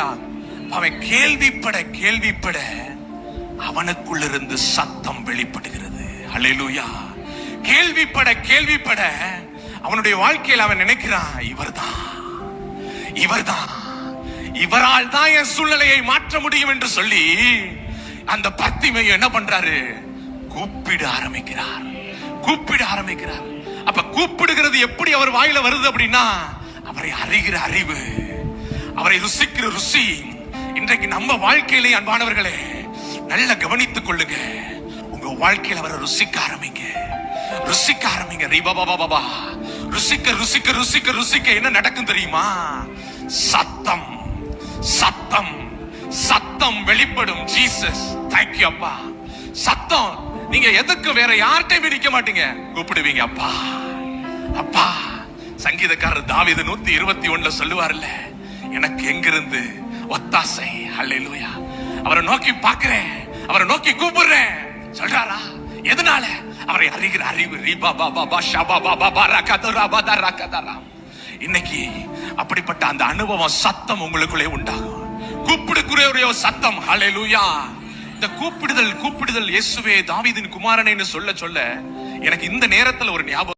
கேட்டால் அவன் கேள்விப்பட கேள்விப்பட அவனுக்குள்ளிருந்து சத்தம் வெளிப்படுகிறது. ஹalleluya. கேள்விப்பட கேள்விப்பட அவனுடைய வாழ்க்கையில் அவன் நினைக்கிறான் இவர்தான். இவர்தான். இவரால் தான் என் சூழ்நிலையை மாற்ற முடியும் என்று சொல்லி அந்த பத்திமை என்ன பண்றாரு? கூப்பிட ஆரம்பிக்கிறார். கூப்பிட ஆரம்பிக்கிறார். அப்ப கூப்பிடுகிறது எப்படி அவர் வாயில வருது அப்படின்னா அவரை அறிகிற அறிவு அவரை ருசிக்கிற ருசி. இன்றைக்கு நம்ம வாழ்க்கையிலே அன்பானவர்களே நல்ல கவனித்துக் கொள்ளுங்க. உங்க வாழ்க்கையில அவரை ருசிக்க ஆரம்பிங்க. ருசிக்க ஆரம்பிங்க. ரீபா பாபா பாபா ருசிக்க ருசிக்க ருசிக்க ருசிக்க என்ன நடக்கும் தெரியுமா? சத்தம் சத்தம் சத்தம் வெளிப்படும். ஜீசஸ் தேங்க்யூ அப்பா. சத்தம் நீங்க எதுக்கு வேற யார்கிட்டயும் நிக்க மாட்டீங்க. கூப்பிடுவீங்க அப்பா. அப்பா சங்கீதக்காரர் தாவித நூத்தி இருபத்தி ஒண்ணுல சொல்லுவார்ல எனக்கு எங்கிருந்து ஒத்தாசை? ஹalleluya அவரை நோக்கி பார்க்கிறேன். அவரை நோக்கி கூப்பிடுறேன். சொல்றாரா? எதனால? அவரை அறிகிற அறிவு. ரீபா பாபா பா ஷபா பாபா பா ரகதரா பதா ரகதரா இன்னைக்கு அப்படிப்பட்ட அந்த அனுபவம் சத்தம் உங்களுக்குள்ளே உண்டாகும். கூப்பிடுக்குரிய சத்தம் ஹalleluya இந்த கூப்பிடுதல் கூப்பிடுதல் இயேசுவே தாவீதின் குமாரனைன்னு சொல்ல சொல்ல எனக்கு இந்த நேரத்துல ஒரு ஞாபகம்